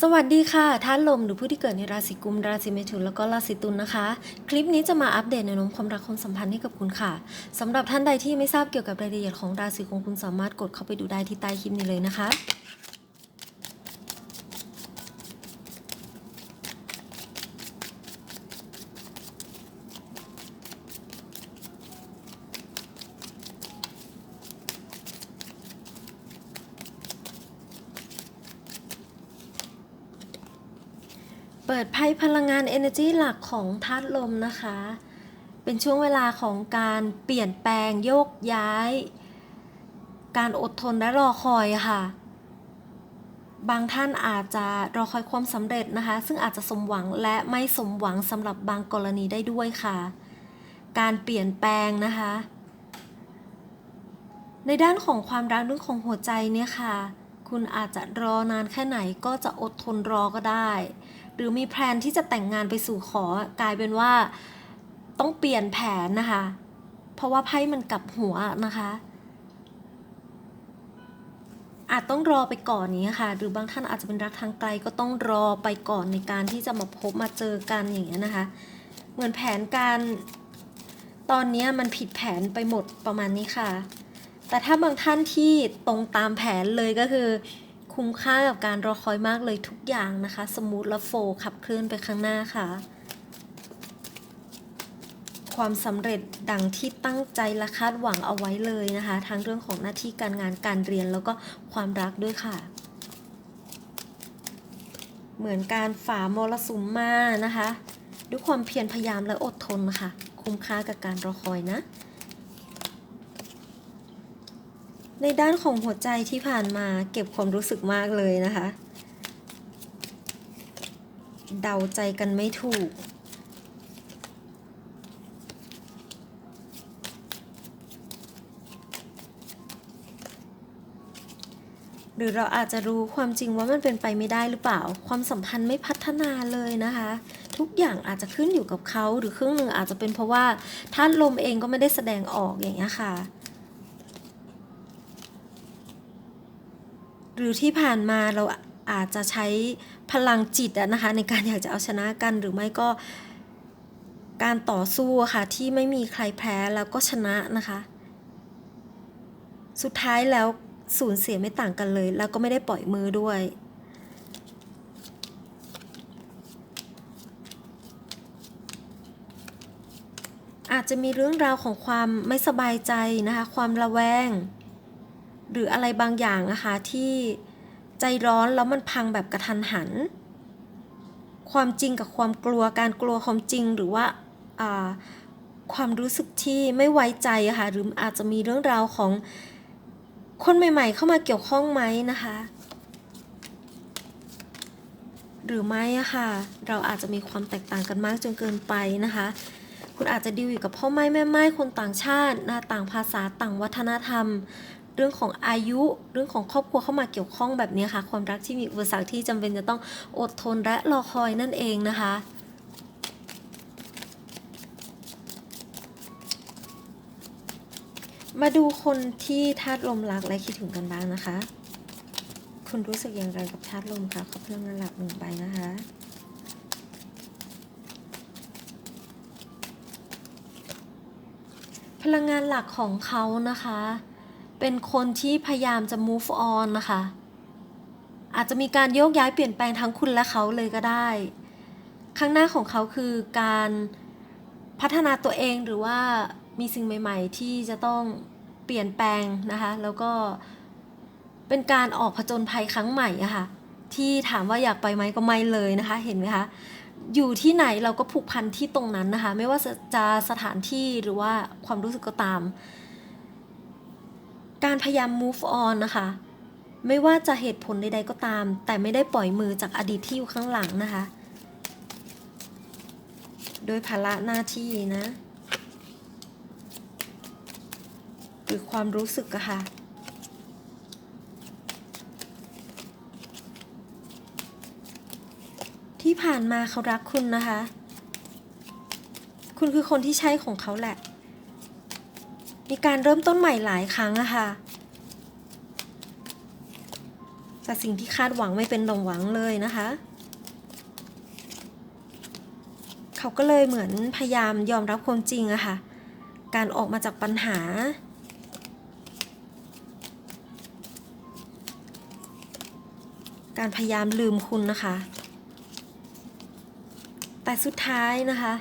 สวัสดีค่ะท่านลมหรือผู้ที่เกิดในราศีกุมราศีเมถุนแล้วก็ราศีตุลนะคะ คลิปนี้จะมาอัปเดตแนวโน้มความรักความสัมพันธ์ให้กับคุณค่ะสำหรับท่านใดที่ไม่ทราบเกี่ยวกับรายละเอียดของราศีของคุณสามารถกดเข้าไปดูได้ที่ใต้คลิปนี้เลยนะคะ เปิดไพ่พลังงาน Energy หลักของธาตุลมนะคะ เป็นช่วงเวลาของการเปลี่ยนแปลงโยกย้าย การอดทนและรอคอยค่ะ บางท่านอาจจะรอคอยความสำเร็จนะคะ ซึ่งอาจจะสมหวังและไม่สมหวังสำหรับบางกรณีได้ด้วยค่ะ การเปลี่ยนแปลงนะคะ ในด้านของความรักเรื่องของหัวใจเนี่ยค่ะ คุณอาจจะรอนานแค่ไหนก็จะอดทนรอก็ได้ หรือมีแพลนที่จะแต่งงานไปสู่ขอกลายเป็นว่าต้องเปลี่ยนแผนนะคะ เพราะว่าไพ่มันกลับหัวนะคะ อาจต้องรอไปก่อนนี้ค่ะ หรือบางท่านอาจจะเป็นรักทางไกลก็ต้องรอไปก่อนในการที่จะมาพบมาเจอกันอย่างเงี้ยนะคะ เหมือนแผนการตอนนี้มันผิดแผนไปหมดประมาณนี้ค่ะ แต่ถ้าบางท่านที่ตรงตามแผนเลยก็คือ คุ้มค่ากับการรอคอยมากเลยทุกอย่างนะคะ สมูทและโฟขับเคลื่อนไปข้างหน้าค่ะ ความสำเร็จดังที่ตั้งใจและคาดหวังเอาไว้เลยนะคะ ทั้งเรื่องของหน้าที่การงานการเรียนแล้วก็ความรักด้วยค่ะ เหมือนการฝ่ามรสุมมานะคะ ด้วยความเพียรพยายามและอดทนค่ะ คุ้มค่ากับการรอคอยนะ ในด้านของหัวใจที่ผ่านมาเก็บความรู้สึกมากเลยนะคะ เดาใจกันไม่ถูก หรือเราอาจจะรู้ความจริงว่ามันเป็นไปไม่ได้หรือเปล่า ความสัมพันธ์ไม่พัฒนาเลยนะคะ ทุกอย่างอาจจะขึ้นอยู่กับเขาหรือครึ่งหนึ่งอาจจะเป็นเพราะว่าท่านลมเองก็ไม่ได้แสดงออกอย่างนี้ค่ะ รือที่ผ่านมาเราอาจจะใช้พลังจิตนะคะ ในการอยากจะเอาชนะกันหรือไม่ก็การต่อสู้ค่ะที่ไม่มีใครแพ้แล้วก็ชนะนะคะ สุดท้ายแล้วสูญเสียไม่ต่างกันเลย แล้วก็ไม่ได้ปล่อยมือด้วยอาจจะมีเรื่องราวของความไม่สบายใจนะคะ ความระแวง หรืออะไรบางอย่างนะคะที่ใจร้อนแล้วมันพังแบบกระทันหัน ความจริงกับความกลัวการกลัวความจริงหรือว่าาความรู้สึกที่ไม่ไว้ใจะค่ะหรืออาจจะมีเรื่องราวของคนใหม่ ๆ เข้ามาเกี่ยวข้องไหมนะคะ หรือไม่อะค่ะ เราอาจจะมีความแตกต่างกันมากจนเกินไปนะคะ คุณอาจจะดิวอยู่กับพ่อไม้แม่ไม้คนต่างชาตินะต่างภาษาต่างวัฒนธรรม เรื่องของอายุ เรื่องของครอบครัวเข้ามาเกี่ยวข้องแบบนี้ค่ะ ความรักที่มีอุปสรรคที่จำเป็นจะต้องอดทนและรอคอยนั่นเองนะคะมาดูคนที่ธาตุลมรักและคิดถึงกันบ้างนะคะ คุณรู้สึกอย่างไรกับธาตุลมคะขอเพิ่มเงินหลักหนึ่งใบนะคะ พลังงานหลักของเขานะคะ เป็นคนที่พยายามจะ move on นะคะ อาจจะมีการโยกย้ายเปลี่ยนแปลงทั้งคุณและเขาเลยก็ได้ ข้างหน้าของเขาคือการพัฒนาตัวเองหรือว่ามีสิ่งใหม่ ๆ ที่จะต้องเปลี่ยนแปลงนะคะ แล้วก็เป็นการออกผจญภัยครั้งใหม่อะค่ะ ที่ถามว่าอยากไปไหมก็ไม่เลยนะคะ เห็นไหมคะ อยู่ที่ไหนเราก็ผูกพันที่ตรงนั้นนะคะ ไม่ว่าจะสถานที่หรือว่าความรู้สึกก็ตาม การพยายาม move on นะคะ ไม่ว่าจะเหตุผลใดๆก็ตาม แต่ไม่ได้ปล่อยมือจากอดีตที่อยู่ข้างหลังนะคะ โดยภาระหน้าที่นะหรือความรู้สึกอะค่ะที่ผ่านมาเขารักคุณนะคะ คุณคือคนที่ใช่ของเขาแหละ มีการเริ่มต้นใหม่หลายครั้งอะค่ะแต่สิ่งที่คาดหวังไม่เป็นดังหวังเลยนะคะ เขาก็เลยเหมือนพยายามยอมรับความจริงอะค่ะ การออกมาจากปัญหา การพยายามลืมคุณนะคะ แต่สุดท้ายนะคะ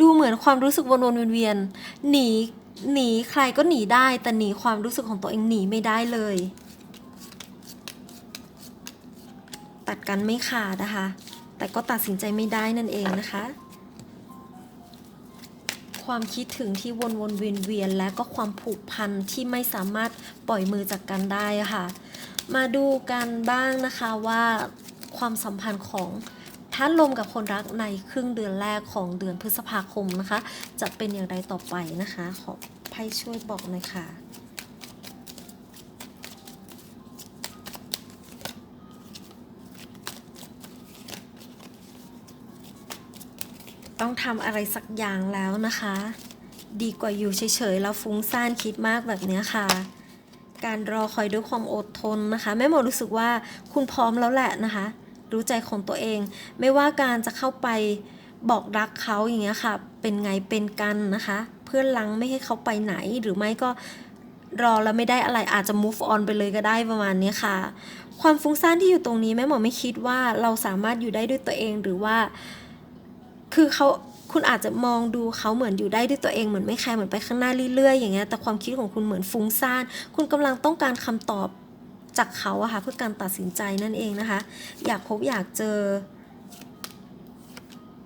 ดูเหมือนความรู้สึกวนๆเวียนๆหนี หนีใครก็หนีได้ แต่หนีความรู้สึกของตัวเองหนีไม่ได้เลย ตัดกันไม่ขาดนะคะ แต่ก็ตัดสินใจไม่ได้นั่นเองนะคะ ความคิดถึงที่วนวนๆเวียนเวียนและก็ความผูกพันที่ไม่สามารถปล่อยมือจากกันได้ค่ะ มาดูกันบ้างนะคะว่าความสัมพันธ์ของ ท่านลมกับคนรักในครึ่งเดือนแรกของเดือนพฤษภาคมนะคะ จะเป็นอย่างไรต่อไปนะคะ ขอไพ่ช่วยบอกหน่อยค่ะต้องทำอะไรสักอย่างแล้วนะคะ ดีกว่าอยู่เฉยๆแล้วฟุ้งซ่านคิดมากแบบเนี้ยค่ะ การรอคอยด้วยความอดทนนะคะแม่หมอรู้สึกว่าคุณพร้อมแล้วแหละนะคะ รู้ใจของตัวเอง ไม่ว่าการจะเข้าไปบอกรักเขาอย่างเงี้ยค่ะ เป็นไงเป็นกันนะคะ เพื่อนลังไม่ให้เขาไปไหนหรือไม่ก็รอแล้วไม่ได้อะไรอาจจะ move on ไปเลยก็ได้ประมาณนี้ค่ะ ความฟุ้งซ่านที่อยู่ตรงนี้แม่หมอไม่คิดว่าเราสามารถอยู่ได้ด้วยตัวเองหรือว่า คือเขาคุณอาจจะมองดูเขาเหมือนอยู่ได้ด้วยตัวเองเหมือนไม่แคร์เหมือนไปข้างหน้าเรื่อยๆอย่างเงี้ยแต่ความคิดของคุณเหมือนฟุ้งซ่าน คุณกำลังต้องการคำตอบ จากเขาอะค่ะเพื่อการตัดสินใจนั่นเองนะคะ อยากพบอยากเจอ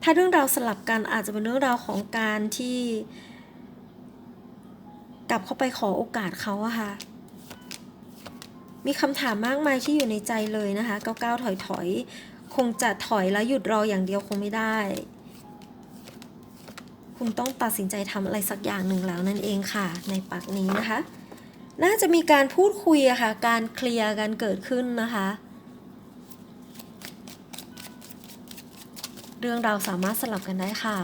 ถ้าเรื่องราวสลับกันอาจจะเป็นเรื่องราวของการที่ กลับเข้าไปขอโอกาสเขาอะค่ะ มีคำถามมากมายที่อยู่ในใจเลยนะคะก้าวๆถอยๆ คงจะถอยแล้วหยุดรออย่างเดียวคงไม่ได้ คุณต้องตัดสินใจทำอะไรสักอย่างหนึ่งแล้วนั่นเองค่ะ ในปักนี้นะคะ น่าจะมีการพูดคุยอะค่ะ การเคลียร์กันเกิดขึ้นนะคะ เรื่องราวสามารถสลับกันได้ค่ะ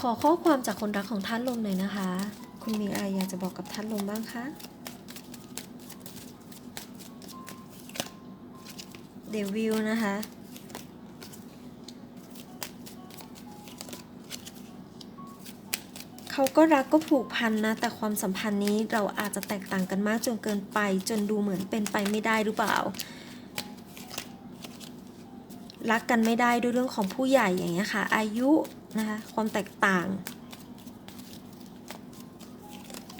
ขอข้อความจากคนรักของท่านลมหน่อยนะคะ คุณมีอะไรอยากจะบอกกับท่านลมบ้างคะเดวิลนะคะ เขาก็รักก็ผูกพันนะ แต่ความสัมพันธ์นี้เราอาจจะแตกต่างกันมากจนเกินไป จนดูเหมือนเป็นไปไม่ได้หรือเปล่า รักกันไม่ได้ด้วยเรื่องของผู้ใหญ่อย่างเงี้ยค่ะ อายุนะคะความแตกต่าง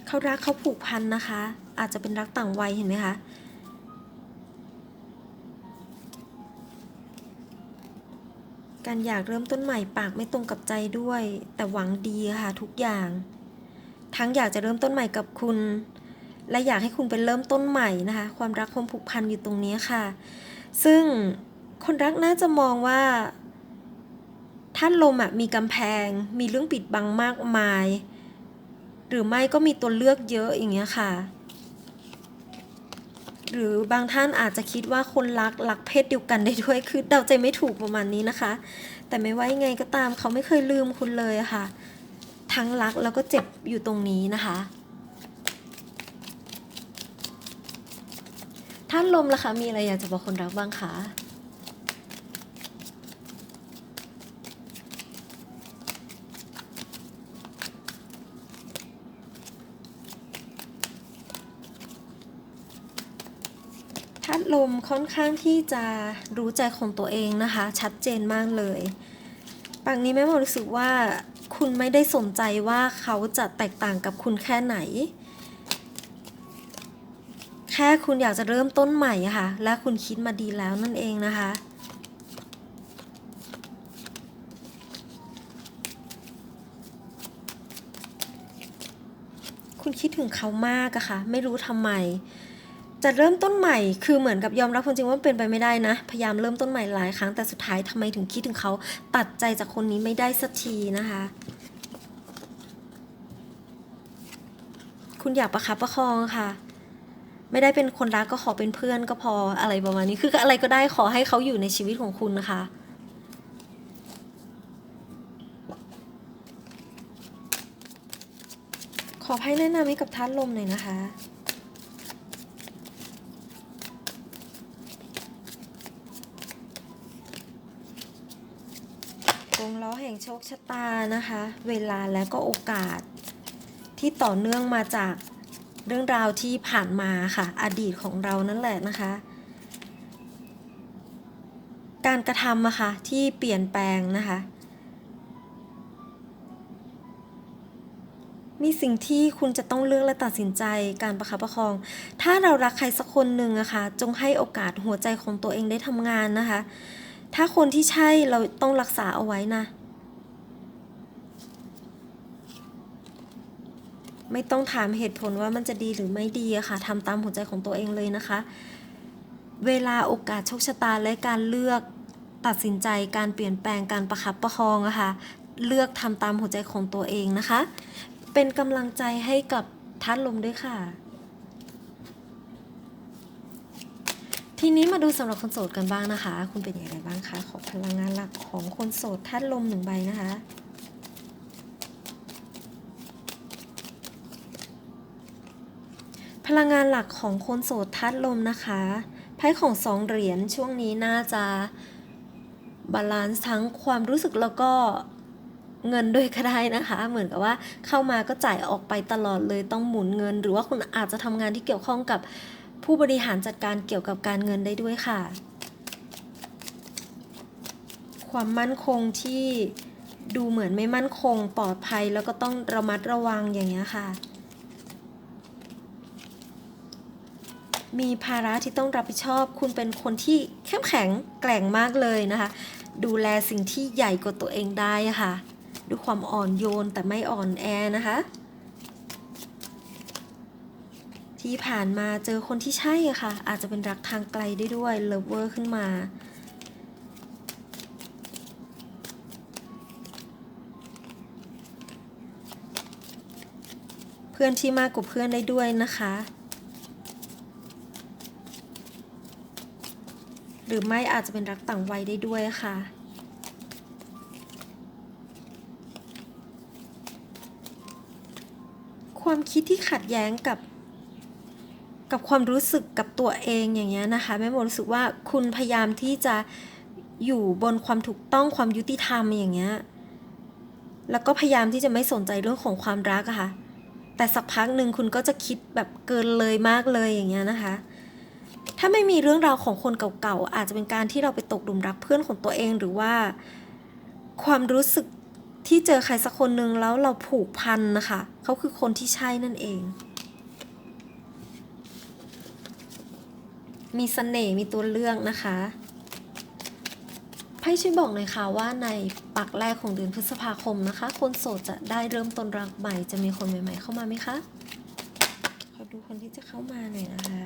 เขารักเขาผูกพันนะคะ อาจจะเป็นรักต่างวัยเห็นไหมคะ การอยากเริ่มต้นใหม่ปากไม่ตรงกับใจด้วย แต่หวังดีค่ะทุกอย่าง ทั้งอยากจะเริ่มต้นใหม่กับคุณ และอยากให้คุณเป็นเริ่มต้นใหม่นะคะ ความรักความผูกพันอยู่ตรงนี้ค่ะ ซึ่งคนรักน่าจะมองว่า ท่านลมอะมีกำแพง มีเรื่องปิดบังมากมาย หรือไม่ก็มีตัวเลือกเยอะอย่างเงี้ยค่ะ หรือบางท่านอาจจะคิดว่าคนรักรักเพศเดียวกันได้ด้วยคือเดาใจไม่ถูกประมาณนี้นะคะ แต่ไม่ว่ายังไงก็ตามเขาไม่เคยลืมคุณเลยะค่ะ ทั้งรักแล้วก็เจ็บอยู่ตรงนี้นะคะท่านลมล่ะคะมีอะไรอยากจะบอกคนรักบ้างคะ ลมค่อนข้างที่จะรู้ใจของตัวเองนะคะ ชัดเจนมากเลยปังนี้แม่หมรู้สึกว่าคุณไม่ได้สนใจว่าเขาจะแตกต่างกับคุณแค่ไหน แค่คุณอยากจะเริ่มต้นใหม่ค่ะ และคุณคิดมาดีแล้วนั่นเองนะคะคุณคิดถึงเขามากอะค่ะ ไม่รู้ทำไม จะเริ่มต้นใหม่คือเหมือนกับยอมรับความจริงว่าเป็นไปไม่ได้นะ พยายามเริ่มต้นใหม่หลายครั้งแต่สุดท้ายทำไมถึงคิดถึงเขาตัดใจจากคนนี้ไม่ได้สักทีนะคะ คุณอยากประคับประคองค่ะ ไม่ได้เป็นคนรักก็ขอเป็นเพื่อนก็พออะไรประมาณนี้คืออะไรก็ได้ขอให้เขาอยู่ในชีวิตของคุณนะคะขอให้แนะนำให้กับท่านลมหน่อยนะคะ วงล้อแห่งโชคชะตานะคะ เวลาและก็โอกาสที่ต่อเนื่องมาจากเรื่องราวที่ผ่านมาค่ะ อดีตของเรานั่นแหละนะคะ การกระทำอะค่ะที่เปลี่ยนแปลงนะคะ มีสิ่งที่คุณจะต้องเลือกและตัดสินใจการประคับประคอง ถ้าเรารักใครสักคนหนึ่งอะค่ะจงให้โอกาสหัวใจของตัวเองได้ทำงานนะคะ ถ้าคนที่ใช่เราต้องรักษาเอาไว้นะ ไม่ต้องถามเหตุผลว่ามันจะดีหรือไม่ดีอะค่ะทำตามหัวใจของตัวเองเลยนะคะ เวลาโอกาสโชคชะตาและการเลือกตัดสินใจการเปลี่ยนแปลงการประคับประคองอะค่ะ เลือกทำตามหัวใจของตัวเองนะคะ เป็นกำลังใจให้กับทัดลมด้วยค่ะ ทีนี้มาดูสำหรับคนโสดกันบ้างนะคะ คุณเป็นอย่างไรบ้างคะขอพลังงานหลักของคนโสดทัดลมหนึ่งใบนะคะพลังงานหลักของคนโสดทัดลมนะคะไพ่ของสองเหรียญช่วงนี้น่าจะบาลานซ์ทั้งความรู้สึกแล้วก็เงินด้วยก็ได้นะคะ เหมือนกับว่าเข้ามาก็จ่ายออกไปตลอดเลยต้องหมุนเงิน หรือว่าคุณอาจจะทำงานที่เกี่ยวข้องกับ ผู้บริหารจัดการเกี่ยวกับการเงินได้ด้วยค่ะ ความมั่นคงที่ดูเหมือนไม่มั่นคงปลอดภัยแล้วก็ต้องระมัดระวังอย่างเงี้ยค่ะ มีภาระที่ต้องรับผิดชอบ คุณเป็นคนที่เข้มแข็งแกร่งมากเลยนะคะ ดูแลสิ่งที่ใหญ่กว่าตัวเองได้ค่ะ ด้วยความอ่อนโยนแต่ไม่อ่อนแอนะคะ ที่ผ่านมาเจอคนที่ใช่อะค่ะ อาจจะเป็นรักทางไกลได้ด้วยเลิฟเวอร์ขึ้นมาเพื่อนที่มากกว่าเพื่อนได้ด้วยนะคะ หรือไม่อาจจะเป็นรักต่างวัยได้ด้วยค่ะ ความคิดที่ขัดแย้งกับ กับความรู้สึกกับตัวเองอย่างเงี้ยนะคะแม่โมรู้สึกว่าคุณพยายามที่จะอยู่บนความถูกต้องความยุติธรรมอย่างเงี้ยแล้วก็พยายามที่จะไม่สนใจเรื่องของความรักอะค่ะแต่สักพักหนึ่งคุณก็จะคิดแบบเกินเลยมากเลยอย่างเงี้ยนะคะ ถ้าไม่มีเรื่องราวของคนเก่าๆอาจจะเป็นการที่เราไปตกหลุมรักเพื่อนของตัวเองหรือว่า ความรู้สึกที่เจอใครสักคนหนึ่งแล้วเราผูกพันนะคะเขาคือคนที่ใช่นั่นเอง มีเสน่ห์มีตัวเลือกนะคะไพ่ช่วยบอกหน่อยค่ะว่าในปักแรกของเดือนพฤษภาคมนะคะ คนโสดจะได้เริ่มต้นรักใหม่ จะมีคนใหม่ ๆ เข้ามาไหมคะขอดูคนที่จะเข้ามาหน่อยนะคะ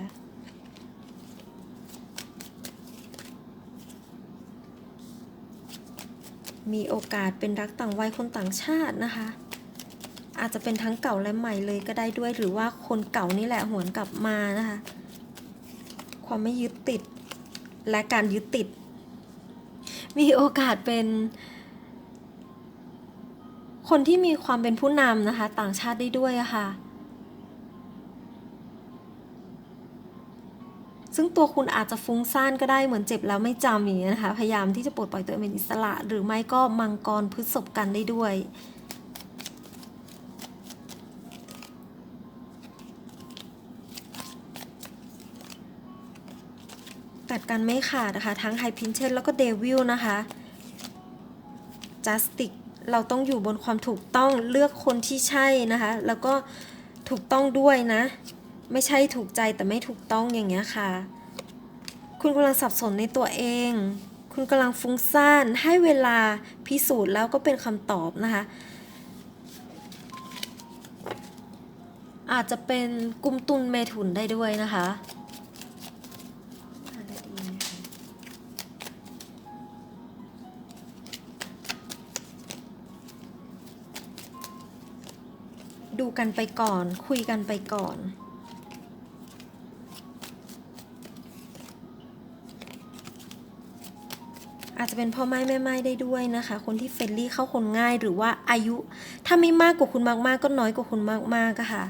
มีโอกาสเป็นรักต่างวัยคนต่างชาตินะคะ อาจจะเป็นทั้งเก่าและใหม่เลยก็ได้ด้วยหรือว่าคนเก่านี่แหละหวนกลับมานะคะ ความไม่ยึดติด และการยึดติด มีโอกาสเป็น คนที่มีความเป็นผู้นำนะคะ ต่างชาติได้ด้วยะค่ะ ซึ่งตัวคุณอาจจะฟุ้งซ่านก็ได้เหมือนเจ็บแล้วไม่จำอย่างเงี้ยนะคะ พยายามที่จะปลดปล่อยตัวเองเป็นอิสระ หรือไม่ก็มังกรพฤษภกันได้ด้วย กันไม่ขาดนะคะ ทั้งไฮพินเชนแล้วก็เดวิลนะคะจัสติกเราต้องอยู่บนความถูกต้องเลือกคนที่ใช่นะคะ แล้วก็ถูกต้องด้วยนะ ไม่ใช่ถูกใจแต่ไม่ถูกต้องอย่างเงี้ยค่ะ คุณกำลังสับสนในตัวเอง คุณกำลังฟุ้งซ่านให้เวลาพิสูจน์แล้วก็เป็นคำตอบนะคะ อาจจะเป็นกุมตุนเมถุนได้ด้วยนะคะ ดูกันไปก่อน คุยกันไปก่อน อาจจะเป็นพ่อไม้แม่ไม้ได้ด้วยนะคะ คนที่เฟรนลี่เข้าคนง่ายหรือว่าอายุ ถ้าไม่มากกว่าคุณมาก ๆ ก็น้อยกว่าคุณมากๆอะค่ะ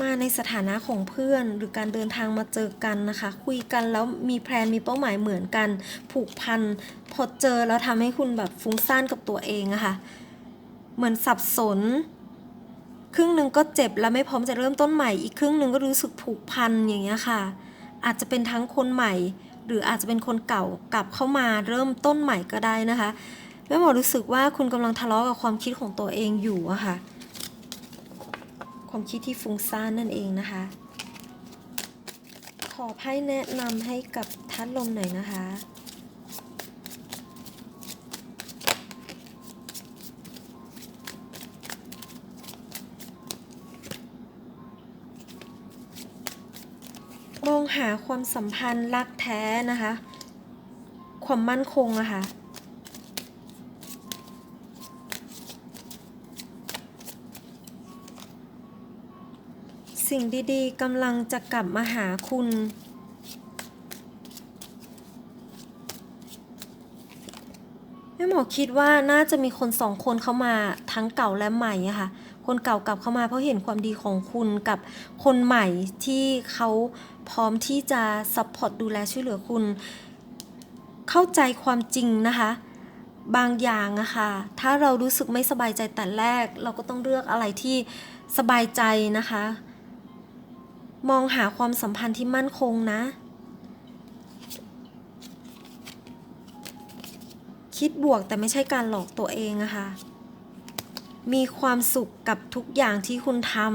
มาในสถานะของเพื่อนหรือการเดินทางมาเจอกันนะคะ คุยกันแล้วมีแพลนมีเป้าหมายเหมือนกัน ผูกพันพอเจอแล้วทำให้คุณแบบฟุ้งซ่านกับตัวเองอะค่ะ เหมือนสับสน ครึ่งหนึ่งก็เจ็บแล้วไม่พร้อมจะเริ่มต้นใหม่ อีกครึ่งหนึ่งก็รู้สึกผูกพันอย่างเงี้ยค่ะ อาจจะเป็นทั้งคนใหม่ หรืออาจจะเป็นคนเก่ากลับเข้ามาเริ่มต้นใหม่ก็ได้นะคะแม่หมอรู้สึกว่าคุณกำลังทะเลาะกับความคิดของตัวเองอยู่อะค่ะ ความคิดที่ฟุ้งซ่านนั่นเองนะคะ ขอไพ่แนะนำให้กับทัดลมหน่อยนะคะ มองหาความสัมพันธ์รักแท้นะคะ ความมั่นคงอะคะสิ่งดีๆกำลังจะกลับมาหาคุณ แม่หมอคิดว่าน่าจะมีคนสองคนเข้ามาทั้งเก่าและใหม่อะค่ะ คนเก่ากลับเข้ามาเพราะเห็นความดีของคุณกับคนใหม่ที่เขาพร้อมที่จะซัพพอร์ตดูแลช่วยเหลือคุณ เข้าใจความจริงนะคะบางอย่างอะค่ะ ถ้าเรารู้สึกไม่สบายใจแต่แรก เราก็ต้องเลือกอะไรที่สบายใจนะคะ มองหาความสัมพันธ์ที่มั่นคงนะ คิดบวกแต่ไม่ใช่การหลอกตัวเองอะค่ะ มีความสุขกับทุกอย่างที่คุณทำ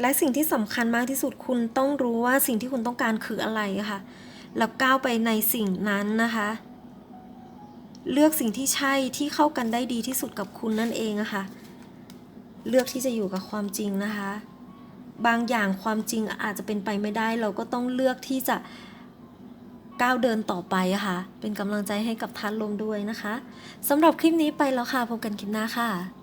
และสิ่งที่สำคัญมากที่สุดคุณต้องรู้ว่าสิ่งที่คุณต้องการคืออะไรอะค่ะ แล้วก้าวไปในสิ่งนั้นนะคะ เลือกสิ่งที่ใช่ที่เข้ากันได้ดีที่สุดกับคุณนั่นเองอะค่ะ เลือกที่จะอยู่กับความจริงนะคะ บางอย่างความจริงอาจจะเป็นไปไม่ได้ เราก็ต้องเลือกที่จะ ก้าวเดินต่อไปอะค่ะ เป็นกำลังใจให้กับท่านลมด้วยนะคะสำหรับคลิปนี้ไปแล้วค่ะ พบกันคลิปหน้าค่ะ